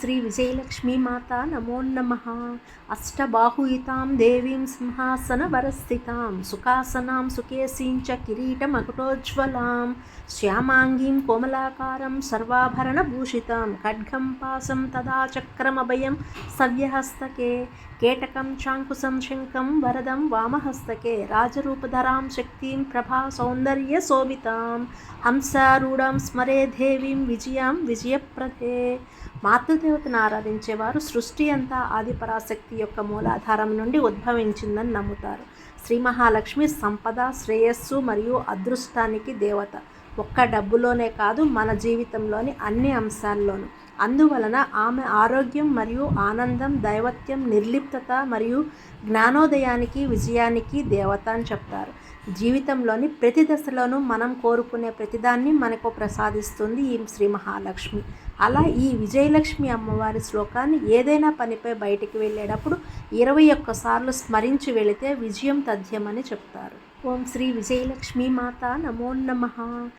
శ్రీ విజయలక్ష్మీ మాత నమో నమ. అష్టబాహుయితాం దేవీం సింహాసనవరస్థితాం. సుఖాసనాం సుకేసీం చ కిరీటమకుటోజ్వలాం. శ్యామాంగీం కోమలాకారం సర్వాభరణభూషితాం. ఖడ్గం పాసం తదా చక్రమభయం సవ్యహస్తకే. కేటకం చాంకుశం శంఖం వరదం వామహస్తకే. రాజరూపధరాం శక్తిం ప్రభా సౌందర్య శోభితాం. హంసారూఢం స్మరే దేవీం విజయం విజయప్రదే. మాతృదేవతను ఆరాధించేవారు సృష్టి అంతా ఆదిపరాశక్తి యొక్క మూలాధారం నుండి ఉద్భవించిందని నమ్ముతారు. శ్రీ మహాలక్ష్మి సంపద శ్రేయస్సు మరియు అదృష్టానికి దేవత. ఒక్క డబ్బులోనే కాదు మన జీవితంలోని అన్ని అంశాల్లోనూ. అందువలన ఆమె ఆరోగ్యం మరియు ఆనందం దైవత్యం నిర్లిప్తత మరియు జ్ఞానోదయానికి విజయానికి దేవత అని చెప్తారు. జీవితంలోని ప్రతి దశలోనూ మనం కోరుకునే ప్రతిదాన్ని మనకు ప్రసాదిస్తుంది ఈ శ్రీ మహాలక్ష్మి. అలా ఈ విజయలక్ష్మి అమ్మవారి శ్లోకాన్ని ఏదైనా పనిపై బయటికి వెళ్ళేటప్పుడు ఇరవై ఒక్కసార్లు స్మరించి వెళితే విజయం తథ్యమని చెప్తారు. ఓం శ్రీ విజయలక్ష్మీ మాత నమో నమ.